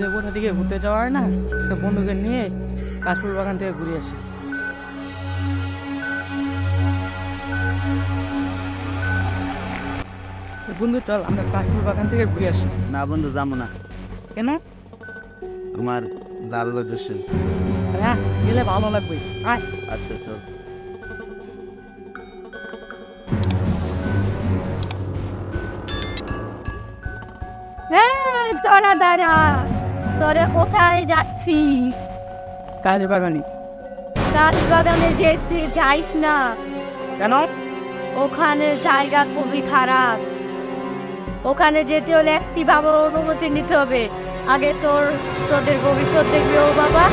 যে কোথা থেকে ঘুরতে যাওয়া হয় না আজকে বন্ধুকে নিয়ে কাশফুল বাগান থেকে ঘুরে আসি। বন্ধু চল আমরা কাশফুল বাগান থেকে ঘুরে আসি। না বন্ধু যাব না। কেন? আমার দারুণ লাগতেছে হ্যাঁ গেলে ভালো লাগবে। আয়। আচ্ছা চল। হ্যাঁ তোরা দাঁড়া। তোরা কোথায় যাচ্ছি? কাজে বাগানি গাছ বাগানে যেতে যাইস না। কেন? ওখানে জায়গা খুবই খারাপ। ওখানে যেতে হলে একটি বাবার অনুমতি নিতে হবে। আগে তোর তোদের ভবিষ্যৎ দেখবে ও বাবা।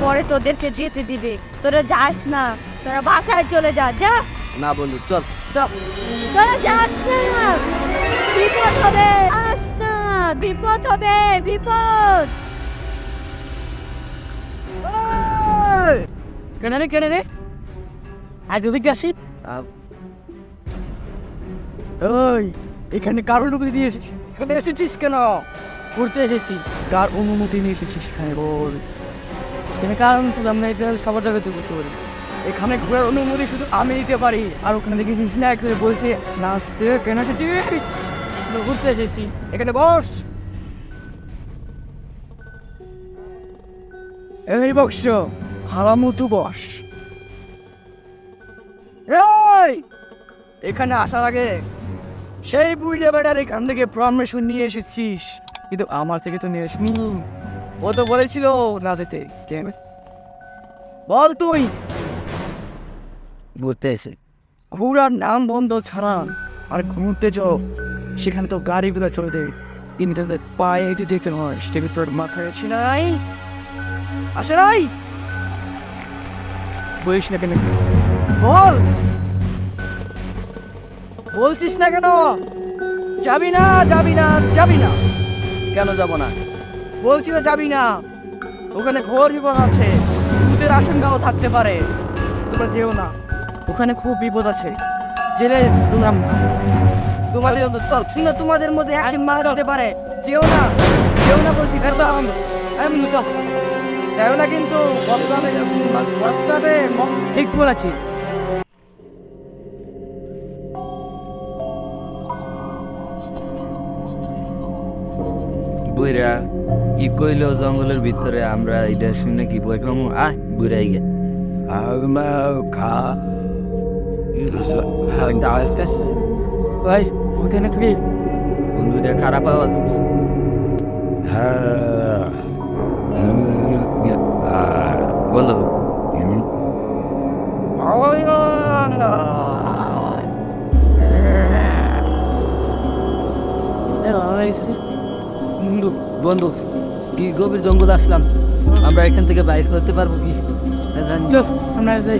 পরে তোদেরকে যেতে দিবে। তোরা যাস না। তোরা বাসায় চলে যা যা। না বন্ধু চল। চল। তোরা যাস না। বিপদ হবে আস না। বিপদ হবে বিপদ। কেন রে কেন রে? আজ ওদিকে আসি। ওই, এখানে কারও ঢুকে দিয়েছিস এখানে এসেছিস কেন? ঘুরতে এসেছি। কার অনুমতি নিয়ে এসেছিস এখানে বল। এখানে কার অনুমতি? আমরা এটা সবার জায়গাতে ঘুরতে পারি। এখানে ঘোরার অনুমতি শুধু আমি দিতে পারি। আর ওখানে দেখে কিছু না করে বলছে, নাচতে কেন এসেছিস? ঘুরতে এসেছি। এখানে বস। এই বক্স। হারামুতু বস। এখানে আসার আগে সেই বুঝলে বেটার এখান থেকে পারমিশন নিয়ে এসেছিস। কিন্তু আমার থেকে তো নিয়ে আসিনি ও তো বলেছিল না যেতে। বল তুই। ঘুরতে এসে ঘোরার নাম বন্ধ ছাড়া আর ঘুরতে যাও সেখানে তো গাড়ি গাড়িগুলো চলতে ইন্টারনেট পায়ে এটি দেখতে হয়। সেটা তোর মাথায় আছে নাই? আসে নাই? বলিস না কেন? বল। বলছিস না কেন? যাবি না যাবি না যাবি না। কেন যাব না? বলছি না যাবি না। ওখানে ঘোর বিপদ আছে। ভূতের আশঙ্কাও থাকতে পারে। তোমরা যেও না। ওখানে খুব বিপদ আছে। জেলে তোমরা তোমাদের চল। শুনো তোমাদের মধ্যে একজন মারা হতে পারে। যেও না। যেও না বলছি। একদম। আমি চল। না কিন্তু ঠিক বলেছি। বইরা কি কইলো জঙ্গলের ভিতরে? আমরা এটা শুনে কি বই কম আহ বুড়াই গে। বন্ধুটা খারাপ আওয়াজ বলো বন্ধু কি গভীর জঙ্গল আসলাম? আমরা এখান থেকে বাইর করতে পারব কি? জানি। আমরা যাই।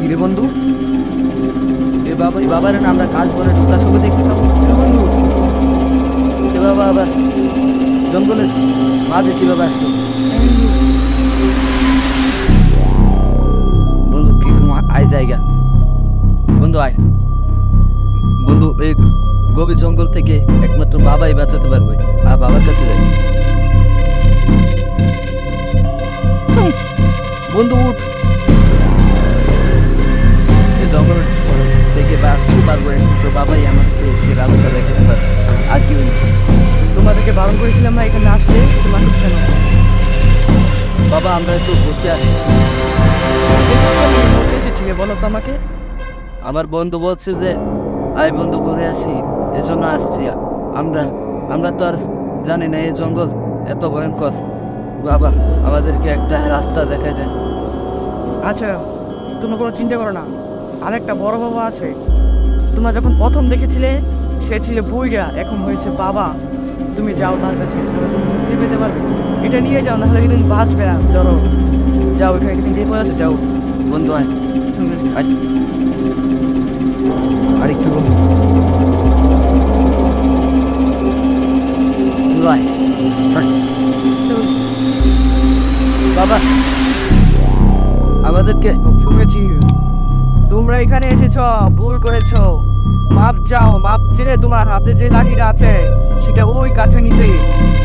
কিরে বন্ধু? এ বাবা বাবার না আমরা কাজ করে ঢোকা সঙ্গে দেখতে পাবো এ বন্ধু? এ বাবা আবার জঙ্গলের মাঝে কীভাবে আসলো? বন্ধু কি আয় জায়গা। আয় বন্ধু, এই গভীর জঙ্গল থেকে একমাত্র বাবাই বাঁচাতে পারবে, আর বাবার কাছে যাই বন্ধু, উঠ। জঙ্গল থেকে বাঁচতে পারব একমাত্র বাবাই আমাকে সে রাস্তা দেখাতে পারবে। আর কি তোমাদেরকে বারণ করেছিলাম না এখানে আসতে? তোমার কেন? বাবা, আমরা একটু ঘুরতে আসছি। বলো তো আমাকে। আমার বন্ধু বলছে যে আই বন্ধু, ঘুরে আসি। এজন্য আসছি। আমরা আমরা তো আর জানি না, এই জঙ্গল এত ভয়ঙ্কর। বাবা, আমাদেরকে একটা রাস্তা দেখা যায় আচ্ছা তুমি কোনো চিন্তা করো না। আরেকটা বড় বাবা আছে। তোমরা যখন প্রথম দেখেছিলে, সে ছিল বুইরা এখন হয়েছে বাবা। তুমি যাও তার কাছে মুক্তি পেতে পারবে। এটা নিয়ে যাও, নাহলে কিন্তু বাঁচবে না। ধরো, যাও, এখানে কিন্তু আছে, যাও। বন্ধু আয়। আয়। আরেকটু বন্ধু। বাবা আমাদেরকে শুনেছি। তোমরা এখানে এসেছ ভুল করেছ। মাপ চাও মাপ চেয়ে তোমার হাতে যে লাঠিটা আছে সেটা ওই কাছে নিচে।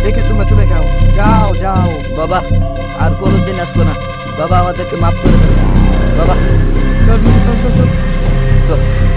দেখে তোমরা চলে যাও। যাও যাও। বাবা আর কোনোদিন আসব না। বাবা আমাদেরকে মাফ করে দেন বাবা চল চল চল চল চল